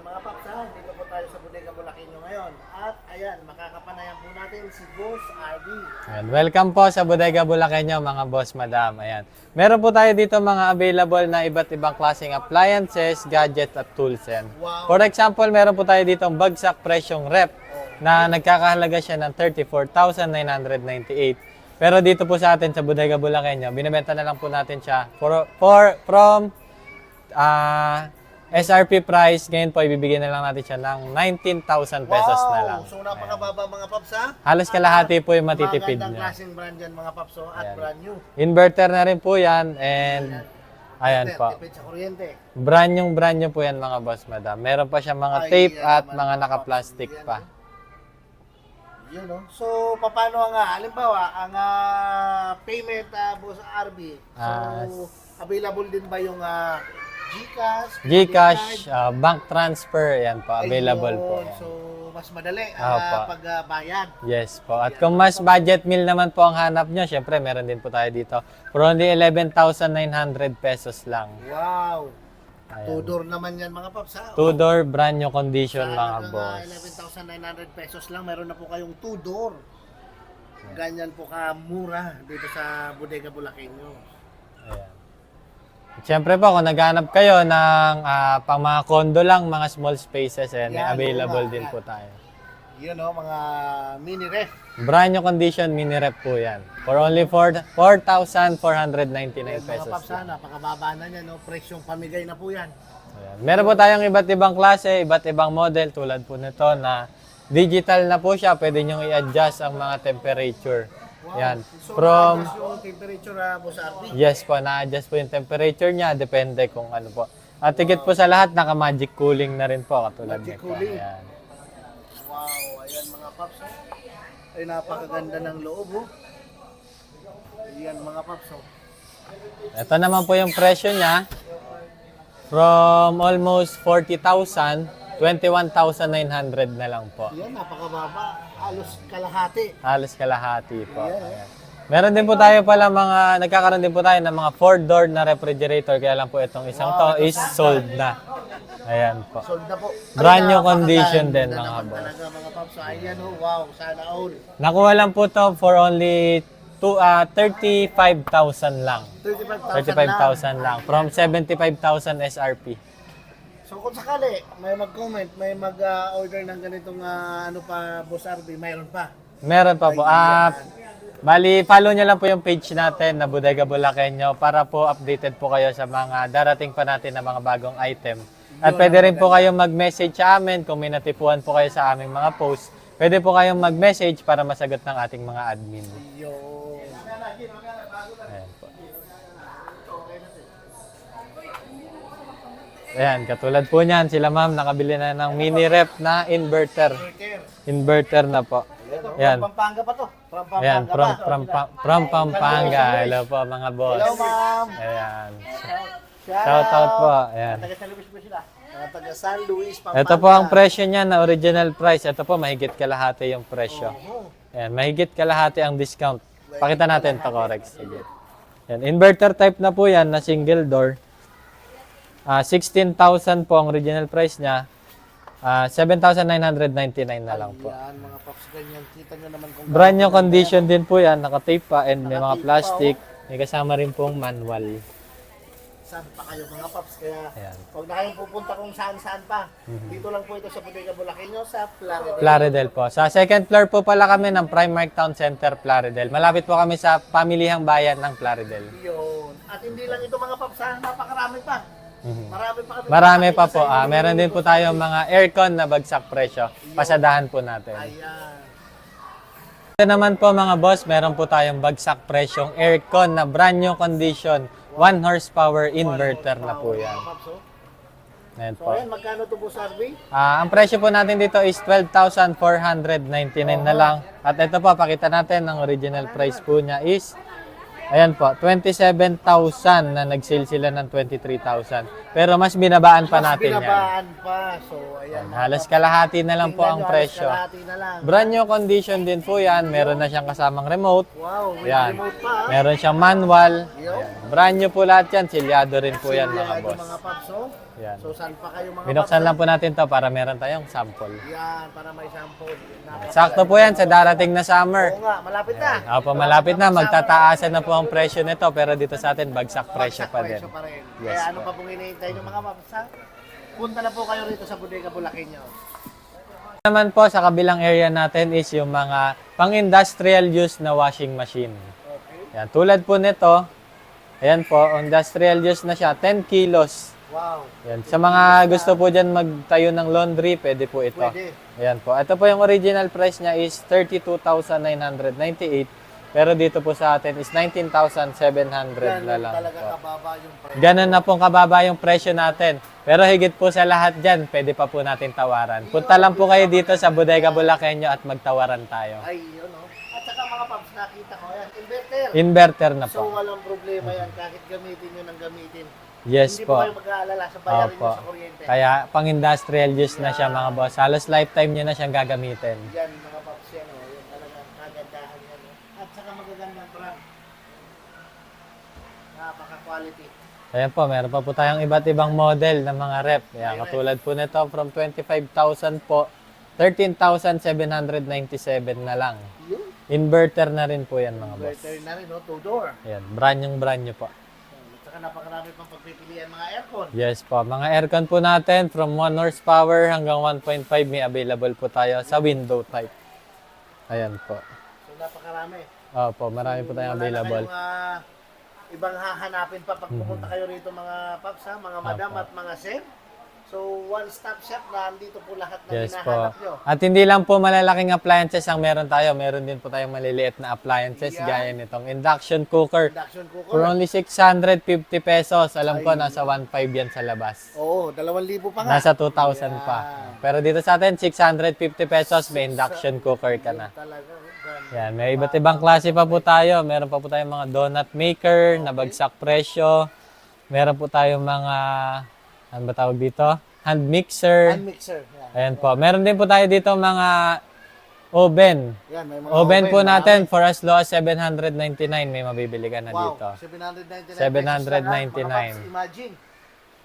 Ayan mga paps ha, dito po tayo sa Bodega Bulacanyo ngayon. At ayan, makakapanayan po natin si Boss RD. Ayan, welcome po sa Bodega Bulacanyo mga boss, madam. Ayan. Meron po tayo dito mga available na iba't ibang klaseng appliances, gadgets at tools. Yan. Wow. For example, meron po tayo dito bagsak presyong rep na nagkakahalaga siya ng 34,998. Pero dito po sa atin sa Bodega Bulacanyo, binibenta na lang po natin siya for, for from ah, SRP price, ngayon po ibibigay na lang natin siya ng 19,000 pesos na lang. So napakababa mga paps ha. Halos kalahati po yung matitipid Magandang niya. klaseng brand yan mga paps oh, at Ayan. brand new. Inverter na rin po yan and ayan po. Tipid sa kuryente. Brand yung brand nyo po yan mga boss madam. Meron pa siya mga Ay, tape yan at mga naka-plastic pa. Yun no. So paano ang ah, halimbawa ang ah, payment ah, Boss RB? So Ah, available din ba yung ah, GCash? Gcash, ah, bank transfer, yan po. Available po. Ayun. yan. So mas madali Ah, ang pa. pagbayad. Yes po. At kung mas budget meal naman po ang hanap nyo, syempre meron din po tayo dito. For only 11,900 pesos lang. Wow. Ayan. Two-door naman yan mga paps ha. Two-door, brand new condition Sa mga halagang, ah, boss. 11,900 pesos lang, meron na po kayong two-door. Ganyan po kamura dito sa Bodega Bulacanyo. Ayan. Siyempre po, kung naghanap kayo ng ah, pang mga condo lang, mga small spaces, ayan, may Yan, available oo nga, din po tayo. Yun o, mga mini ref. Brand new condition, mini rep po yan. For only four- 4,499 Mga pesos. paps ha, napakababa na niya, no? presyong pamigay na po yan. Ayan. Meron po tayong iba't ibang klase, iba't ibang model tulad po nito na digital na po siya. Pwede nyo i-adjust ang mga temperature. Yan. So, From, adjust yung temperature ha, Boss RB. yes po, na-adjust po yung temperature niya. Depende kung ano po. At higit po sa lahat, naka-magic cooling na rin po katulad Magic nito. cooling. Ayan. Wow, ayan mga paps. oh. Ay, napakaganda ng loob. Oh. Ayan mga paps. Oh. Ito naman po yung presyo niya. From almost 40,000, 21,900 na lang po. Ayan, napakababa. Halos kalahati. Halos kalahati po. Ayan, Ayan. Meron din po tayo pala mga, nagkakaroon din po tayo ng mga 4-door na refrigerator. Kaya lang po itong isang to is sold na. Ayan po. Sold na po. Brand new condition din, mga boss. Talaga mga paps. So, ayan oh, wow, sana all. Nakuha lang po to for only two, ah 35,000 lang. 35,000 35,000 lang. From 75,000 SRP. So kung sakali, may mag-comment, may mag-order ng ganitong ah, ano pa, Boss RB, mayroon pa. Meron pa po. Ah, bali, follow nyo lang po yung page natin na Bodega Bulacanyo para po updated po kayo sa mga darating pa natin na mga bagong item. At pwede rin po kayong mag-message sa amin kung may natipuan po kayo sa aming mga posts. Pwede po kayong mag-message para masagot ng ating mga admin. Yo. Ayan po. Ayan, katulad po niyan, sila ma'am nakabili na ng mini rep na inverter. Inverter na po. Ayan. From Pampanga pa to. From Pampanga Ayan, from, from, Pa- from Pampanga. Hello po mga boss. Hello, ma'am. Ayan. Shout, out po. Ayan. Taga San Luis po sila. Mga taga San Luis, Pampanga. Ito po ang presyo niya na original price. Ito po, mahigit kalahati yung presyo. Ayan, mahigit kalahati ang discount. Pakita natin to correct. Sige. Ayan, inverter type na po yan na single door. Ah, 16,000 po ang original price niya. Ah, 7,999 na lang po. Yan, mga paps, ganyan. Kita nyo naman kung Brand new condition din po yan. Nakatape pa and may mga plastic. May kasama rin pong manual. saan pa kayo mga paps. Kaya Ayan. huwag na kayong pupunta kung saan-saan pa. Dito lang po ito sa Bodega Bulacanyo sa Plaridel. Plaridel po. Sa second floor po pala kami ng Primark Town Center, Plaridel. Malapit po kami sa pamilihang bayan ng Plaridel. Yun. At hindi lang ito mga paps, ha? napakarami pa. Marami pa kami. Marami pa po. Ah, meron din po tayo mga aircon na bagsak presyo. Pasadahan po natin. Ayan. Ito naman po mga boss, meron po tayong bagsak presyong aircon na brand new condition. 1 horsepower inverter na po yan. Oh. Ayan So po. ayan, magkano to po survey? Ah, ang presyo po natin dito is 12,499 na lang. At ito po, pakita natin ang original price po niya is Ayan po, 27,000 na nag-sale sila ng 23,000. Pero mas binabaan pa Mas natin yan. binabaan pa. So ayan. mga Halos kalahati na lang po ang presyo. Brand new condition din po yan. Meron na siyang kasamang remote. Wow, may Yan. remote pa. ha? Meron siyang manual. Ayan. Brand new po lahat yan. Silyado rin po yan mga boss. Mga paps, oh. Yan. So saan pa kayo mga Binuksan lang po natin to para meron tayong sample. Yan, para may sample. Napaka- Sakto po yan sa darating na summer. Oo nga, malapit na. Opo, malapit na. Magtataasan na po ang presyo nito. Pero dito sa atin, bagsak presyo Bagsak pa din. presyo pa rin. Yes Kaya ano po. pa pong hinihintay nyo mga paps ha? Punta na po kayo rito sa Bodega Bulakenyo. naman po sa kabilang area natin is yung mga pang-industrial use na washing machine. Okay. Yan, tulad po nito, ayan po, industrial use na siya, 10 kilos. Wow. Yan. Sa mga gusto po dyan magtayo ng laundry, pwede po ito. Pwede. Ayan po. Ito po yung original price niya is 32,998. Pero dito po sa atin is 19,700 Yan na lang talaga po. kababa yung presyo. Ganun na pong kababa yung presyo natin. Pero higit po sa lahat dyan, pwede pa po natin tawaran. Punta lang po kayo dito sa Bodega Bulakenyo at magtawaran tayo. Ay, yun o. At saka mga paps, nakita ko yan. Inverter. Inverter na So po. walang problema yan kahit gamitin nyo ng gamitin. Yes Hindi po po. kayo mag-aalala sa bayarin Opo. sa kuryente. Kaya pang industrial use na siya mga boss. Halos lifetime nyo na siyang gagamitin. Yan mga paps yan o. Yan talagang kagandahan yan. o. At saka magagandang brand. Napaka-quality. Ayan po, meron pa po tayong iba't ibang model ng mga rep. Ayan, katulad po nito, from 25,000 po, 13,797 na lang. Inverter na rin po yan mga boss. Inverter na rin, no? Two-door. Ayan, brand yung brand nyo po. Saka napakarami pang pagpipilian mga aircon. Yes po, mga aircon po natin from 1 horsepower hanggang 1.5 may available po tayo sa window type. Ayan po. So napakarami. Opo, marami po tayong Wala na available. kayong, ah, ibang hahanapin pa pag pumunta kayo rito mga paps ha, mga madam Opo. at mga sir. So one-stop shop na andito po lahat ng Yes po. hinahanap nyo. At hindi lang po malalaking appliances ang meron tayo. Meron din po tayong maliliit na appliances Yan. gaya nitong induction cooker. Induction cooker. For only 650 pesos. Alam ko nasa 1.5 yan sa labas. Oo, 2,000 pa nga. Nasa 2,000 pa. Pero dito sa atin, 650 pesos, may induction cooker ka na. Talaga, ganda. Yan, may iba't ibang klase pa po tayo. Meron pa po tayong mga donut maker na bagsak presyo. Meron po tayong mga, ano ba tawag dito? Hand mixer. Hand mixer. Yan. Ayan po. Meron din po tayo dito mga oven. Yan, may mga Oven po marami. natin for as low as 799 may mabibili ka na Wow, dito. 799 799. pesos lang, ha, mga paps. Imagine.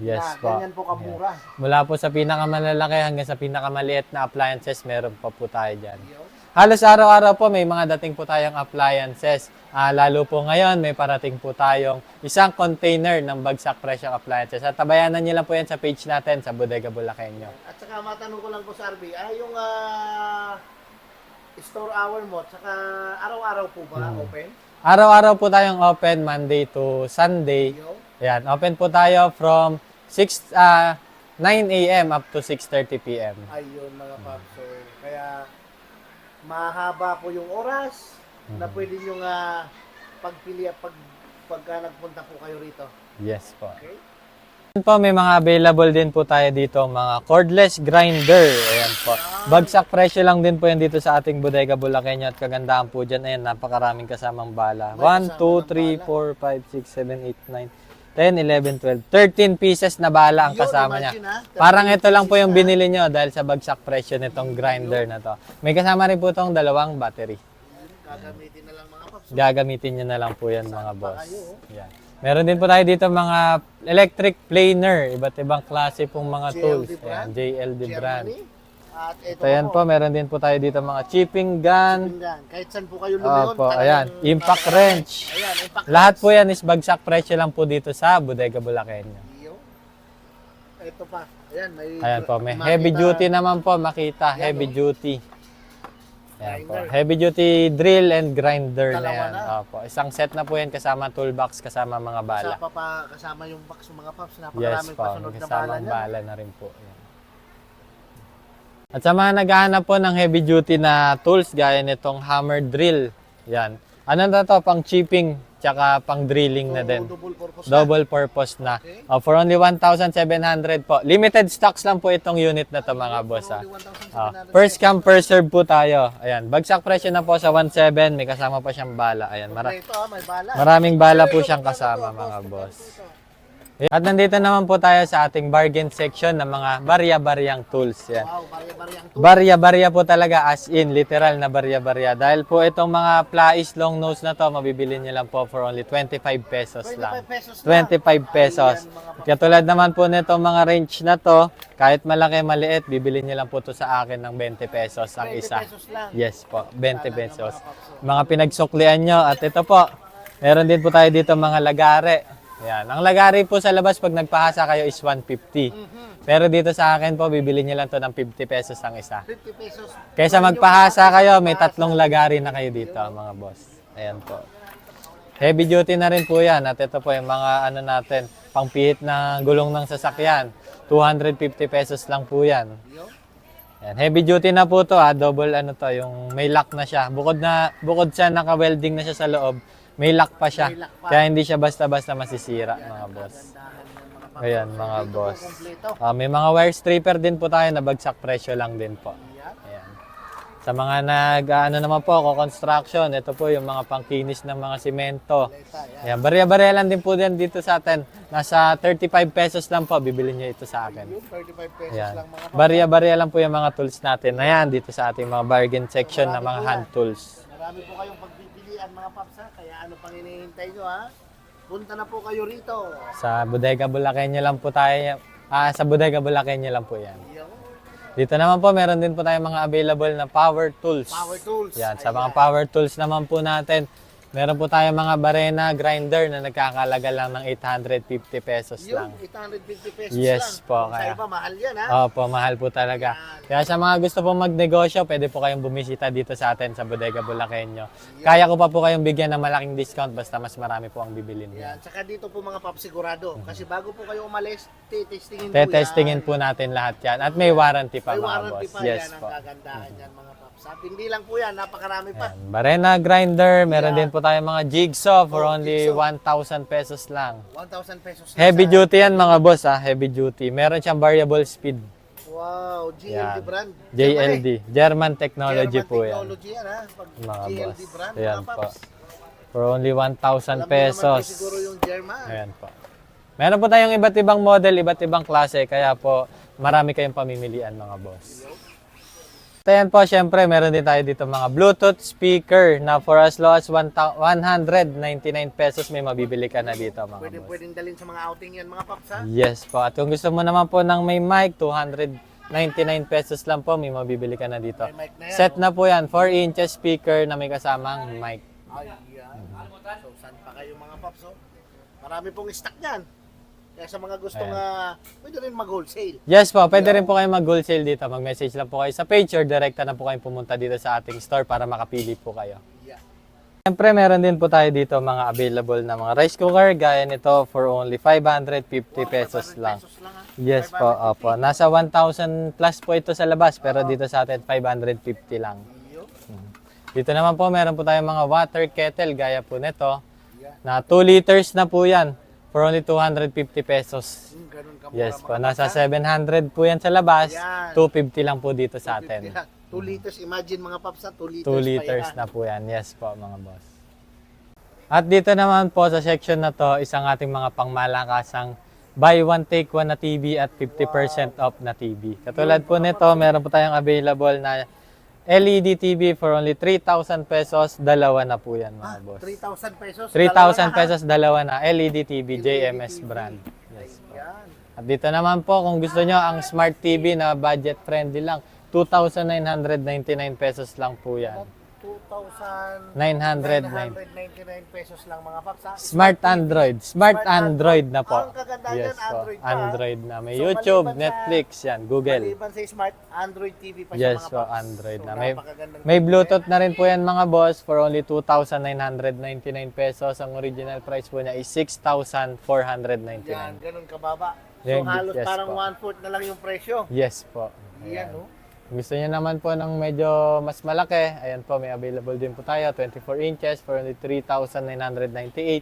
Yes na, po. Ganyan po kamura. Mula po sa pinakamalalaki hanggang sa pinakamaliit na appliances, meron pa po tayo dyan. Halos araw-araw po may mga dating po tayong appliances. Ah, lalo po ngayon may parating po tayong isang container ng bagsak presyong appliances. At tabayanan niyo lang po yan sa page natin sa Bodega Bulakenyo. At saka matanong ko lang po sa RB, ah, yung ah, store hour mo, saka araw-araw po ba Hmm. open? Araw-araw po tayong open Monday to Sunday. Yo. Ayan, open po tayo from 6 ah 9 a.m. up to 6:30 p.m. Ayun mga. So, kaya mahaba po yung oras na Hmm. pwede nyo nga pagpili at pag, pagka nagpunta po kayo rito. Yes po. Okay? Ayan po, may mga available din po tayo dito, mga cordless grinder. Ayan po. Bagsak presyo lang din po yan dito sa ating Bodega Bulakenyo at kagandahan po dyan. Ayan, napakaraming kasamang bala. May 1, kasama 2, ng 3, bala. 4, 5, 6, 7, 8, 9, 10, 11, 12. 13 pieces na bala ang kasama niya. Parang ito lang po yung binili nyo dahil sa bagsak presyo nitong grinder na to. May kasama rin po itong dalawang battery. Gagamitin na lang mga paps. Gagamitin nyo na lang po yan mga boss. kayo, Yan. Meron din po tayo dito mga electric planer, iba't ibang klase pong mga JLD tools. brand. Ayan, JLD brand. At ito So yan po, meron din po tayo dito mga chipping gun. Pinggan. Kahit saan po kayo lumiyon. Opo, ayan, impact wrench. Ayan, impact Lahat po yan is bagsak presyo lang po dito sa Bodega Bulakenyo. Ito pa. Ayan, may Ayan po, may makita- heavy duty naman po, makita, heavy oh. duty. Po, Grinder. heavy duty drill and grinder na Dalawa yan. na. Opo, isang set na po yan kasama toolbox, kasama mga bala. Kasama pa kasama yung box ng mga paps. Yes Napakaraming po, pasunod na bala kasamang bala na rin po. Yan. At sa mga naghahanap po ng heavy duty na tools gaya nitong hammer drill, yan. Ano na to, pang chipping, tsaka pang drilling na So, din. Double purpose na. Double purpose na. Okay. Uh, for only 1,700 po. Limited stocks lang po itong unit na to mga boss. For ah. only 1,700 Ah, first come, first serve po tayo. Ayan, bagsak presyo na po sa 1,700. May kasama pa siyang bala. Ayan, mara- Ito ah, may bala. maraming bala po siyang kasama mga boss. At nandito naman po tayo sa ating bargain section ng mga barya-baryang tools. Yan. Wow, bari-bari ang Barya-barya po talaga as in, literal na barya-barya. Dahil po itong mga plais long nose na to, mabibili nyo lang po for only 25 pesos 25 lang. pesos lang. 25 pesos. Ayan, mga paps. Katulad naman po nito mga range na to, kahit malaki maliit, bibili nyo lang po to sa akin ng 20 pesos ang 20 isa. pesos lang. Yes po, 20 Talaga, pesos. Mga pinagsuklian nyo. At ito po, meron din po tayo dito mga lagare. Yan. Ang lagare po sa labas pag nagpahasa kayo is 150. Mhm. Pero dito sa akin po, bibili nyo lang to ng 50 pesos ang isa. 50 pesos. Kaysa magpahasa kayo, may tatlong lagari na kayo dito, mga boss. Ayan po. Heavy duty na rin po yan. At ito po yung mga ano natin, pangpihit na gulong ng sasakyan. 250 pesos lang po yan. Yo. Yan. Heavy duty na po to ah. Double ano to, yung may lock na siya. Bukod na bukod siya naka-welding na siya sa loob, may lock pa siya. May lock pa. Kaya hindi siya basta-basta masisira, boss. Yan, mga paps. Ayan, mga boss. Ah, may mga wire stripper din po tayo na bagsak presyo lang din po. Yan. Ayan. Sa mga nag ano naman po, construction, ito po yung mga pangkinis ng mga simento. Ayan, barya-barya lang din po din dito sa atin. Nasa 35 pesos lang po, bibili nyo ito sa akin. Yung 35 pesos Ayan. lang mga. Barya-barya lang po yung mga tools natin. Ayan, dito sa ating mga bargain section na mga hand tools. Marami po kayong pagpipilian mga paps ha. Kaya ano pang hinihintay nyo ha. Punta na po kayo rito. Sa Bodega Bulakenyo lang po tayo. Ah, sa Bodega Bulakenyo lang po yan. Yo. Dito naman po, meron din po tayong mga available na power tools. Power tools. Yan, sa Ayan. mga power tools naman po natin, meron po tayong mga barena grinder na nagkakalaga lang ng 850 pesos Yung lang. 850 pesos Yes lang. po, Kung kaya- Sa iba, mahal yan ha. Opo, mahal po talaga. Kaya sa mga gusto pong magnegosyo, pwede po kayong bumisita dito sa atin sa Bodega Bulakenyo. Kaya ko pa po kayong bigyan ng malaking discount basta mas marami po ang bibilin. Yan. Tsaka dito po mga paps sigurado. Kasi bago po kayo umalis, titestingin po Tetestingin yan. po natin lahat yan. At may warranty pa May mga warranty boss. pa Yes yan ang po. kagandahan yan mga At hindi lang po yan, napakarami pa. Yan. Barena grinder, meron Yeah. din po tayong mga jigsaw for Oh, only jigsaw. 1,000 pesos lang. 1,000 pesos. lang Heavy sa- duty yan mga boss ah, heavy duty. Meron siyang variable speed. Wow, GLD Yan. brand. JLD, German technology German po yan. technology yan ha. Pag Mga GLD boss. brand, Ayan mga po. paps. For only 1,000 Alam naman po siguro yung German. Ayan po. Meron po tayong iba't ibang model, iba't ibang klase, kaya po marami kayong pamimilian mga boss. Ayan po, syempre, meron din tayo dito mga Bluetooth speaker na for as low as 1,000 199 pesos may mabibili ka na dito mga Pwede boss. pwedeng dalhin sa mga outing yan mga paps ha. Yes po. At kung gusto mo naman po ng may mic, 299 pesos lang po, may mabibili ka na dito. May mic na yan. Set na po yan, 4 inches speaker na may kasamang mic. Ay, yan. So, saan pa kayo mga paps oh? Marami pong stock yan. Kaya sa mga gustong, ah, pwede rin mag-wholesale. Yes po, pwede rin po kayo mag-wholesale dito. Mag-message lang po kayo sa page or direkta na po kayo pumunta dito sa ating store para makapili po kayo. Yeah. Siyempre, meron din po tayo dito mga available na mga rice cooker. Gaya nito for only 550 pesos 500 lang. Pesos lang ha. Yes po, opo. Nasa 1,000 plus po ito sa labas, pero dito sa atin 550 lang. Yo. Dito naman po, meron po tayong mga water kettle, gaya po nito, Yeah. na 2 liters na po yan, for only 250 pesos. Hmm, ganun ka Yes po, nasa 700 po yan sa labas, Yan. 250 lang po dito sa atin. 2 liters, imagine mga paps ha, 2 liters 2 pa liters na po yan, yes po mga boss. At dito naman po sa section na to, isang ating mga pangmalakasang buy one take one na TV at 50% off na TV. Katulad po nito, meron po tayong available na LED TV for only 3,000 pesos, dalawa na po yan mga boss. 3,000 pesos. 3,000 pesos, dalawa na LED TV, JMS TV. brand. Yes po. At dito naman po, kung gusto nyo, ang smart TV na budget friendly lang, 2,999 pesos lang po yan. 2,999 999. pesos lang mga paps ha. Smart Android. Smart Android na po. Ang kagandahan Yes yan, po. Android pa. Android na. May So, YouTube, maliban sa- Netflix, yan, Google. Maliban sa smart, Android TV pa siya Yes mga paps. Android So, na. May, may Bluetooth na rin po yan mga boss for only 2,999 pesos. Ang original price po niya is 6,499. Yan, ganun kababa. So Yan, halos yes parang po. one-fourth na lang yung presyo. Yes po. Yan, no? Gusto niyo naman po ng medyo mas malaki, ayan po, may available din po tayo, 24 inches for only 3,998.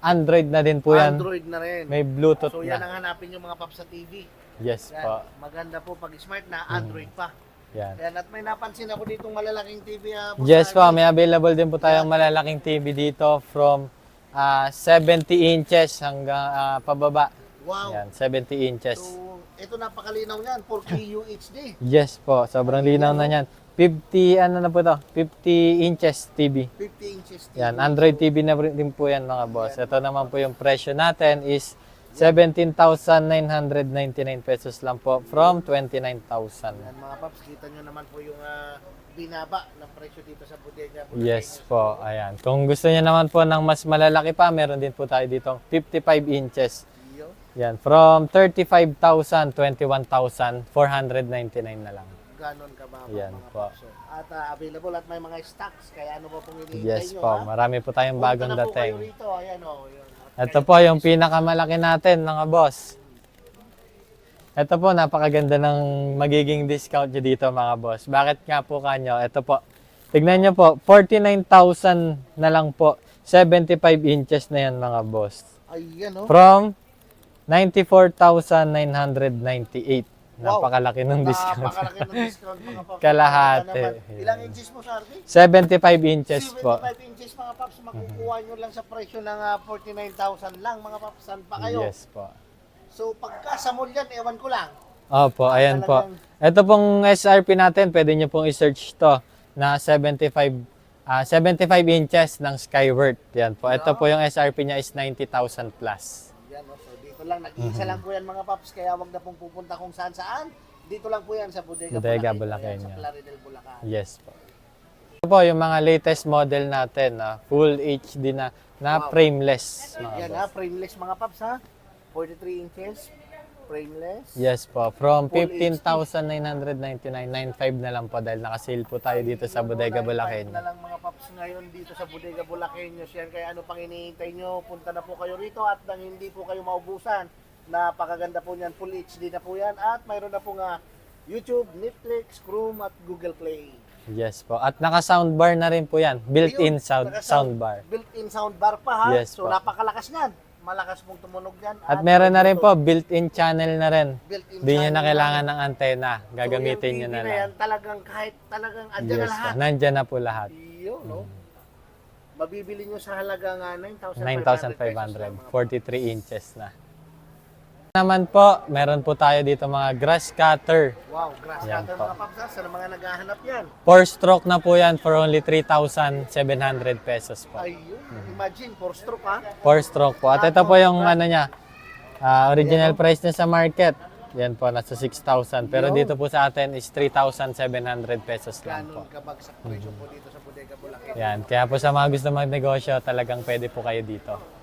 Android na din po yan. Android na rin. May Bluetooth So yan na. ang hanapin yung mga paps sa TV. Yes Yan. po. Maganda po pag smart na, Android pa. Yan. Yan, at may napansin ako ditong malalaking TV. ah, boss Yes po, may available din po tayong malalaking TV dito from ah, 70 inches hanggang ah, pababa. Wow. Yan, 70 inches. So, ito napakalinaw niyan, 4K UHD. Yes po, sobrang linaw na yan. 50, ano na po to? 50 inches TV. 50 inches. TV. Yan, Android TV na rin din po yan mga boss. Ito naman po yung presyo natin is 17,999 pesos lang po from 29,000. Yan mga paps, kita nyo naman po yung ah, binaba ng presyo dito sa bodega. bodega Yes po, ayan. Kung gusto niyo naman po ng mas malalaki pa, meron din po tayo dito 55 inches. Yan, from 35,000, 21,499 na lang. Ganon kababa Yan mga po. paps. oh. At ah, available at may mga stocks. Kaya ano po pong hinihintay Yes nyo po, ha? marami po tayong Punta bagong na po kayo dating. rito. Ayan o. yun. At Ito po yung pinakamalaki natin mga boss. Ito po, napakaganda ng magiging discount nyo dito mga boss. Bakit nga po kanyo? Ito po, tignan nyo po, 49,000 na lang po. 75 inches na yan mga boss. Ayan o. From 94,998. Wow. Napakalaki ng discount. Napakalaki ng discount mga paps. Kalahati. Naman? Ilang inches mo sa RD? 75 inches po. 75 inches mga paps. Makukuha nyo lang sa presyo ng ah, 49,000 lang mga paps. Saan pa kayo? Yes po. So pagka sa mall yan, ewan ko lang. Opo, ayan po. Talagang- Ito pong SRP natin, pwede nyo pong i-search to na 75 ah 75 inches ng Skyward. Yan po. Ito po yung SRP niya is 90,000 plus. Yan, no? Lang, nag-iisa Mhm. lang po yan mga paps, kaya wag na pong pupunta kung saan saan. Dito lang po yan sa Bodega, Bodega, Bulacan. Sa yan. Plaridel, Bulacan. Yes po. Ito po yung mga latest model natin na full HD na na Wow. frameless. mga Yan boss. ha, frameless mga paps ha. 43 inches, frameless. Yes po. From Full 15,999, 9,500 na lang po dahil nakasale po tayo dito sa Bodega. Bulacan. na lang mga paps ngayon dito sa Bodega Bulaqueños yan. Kaya ano pang hinihintay nyo, punta na po kayo rito at nang hindi po kayo maubusan. Napakaganda po niyan, full HD na po yan. At mayroon na po nga YouTube, Netflix, Chrome at Google Play. Yes po. At naka-soundbar na rin po yan. Built-in sound, soundbar. Built-in soundbar pa ha. Yes so po. napakalakas niyan. Malakas pong tumunog yan. At meron na rin po, built-in channel na rin. Built-in Hindi nyo na na. kailangan ng antena. So, Gagamitin yung nyo na yan, lang. talagang kahit talagang andyan na Yes po. lahat. Nandyan na po lahat. Iyo, no? Mabibili nyo sa halagang ah, 9,500 9,500. 43 inches na. Naman po, meron po tayo dito mga grass cutter. Wow, grass Yan cutter po. mga paps ha, sa mga naghahanap yan. 4 stroke na po yan for only 3,700 pesos po. Ayun, imagine, 4 stroke ha. 4 stroke po. At ito po yung ano niya, ah, original price niya sa market. Yan po, nasa 6,000. Pero Yo. dito po sa atin is 3,700 pesos lang po. Ganun kabagsak presyo po dito sa Bodega Bulacan. Yan, kaya po sa mga gusto magnegosyo, talagang pwede po kayo dito.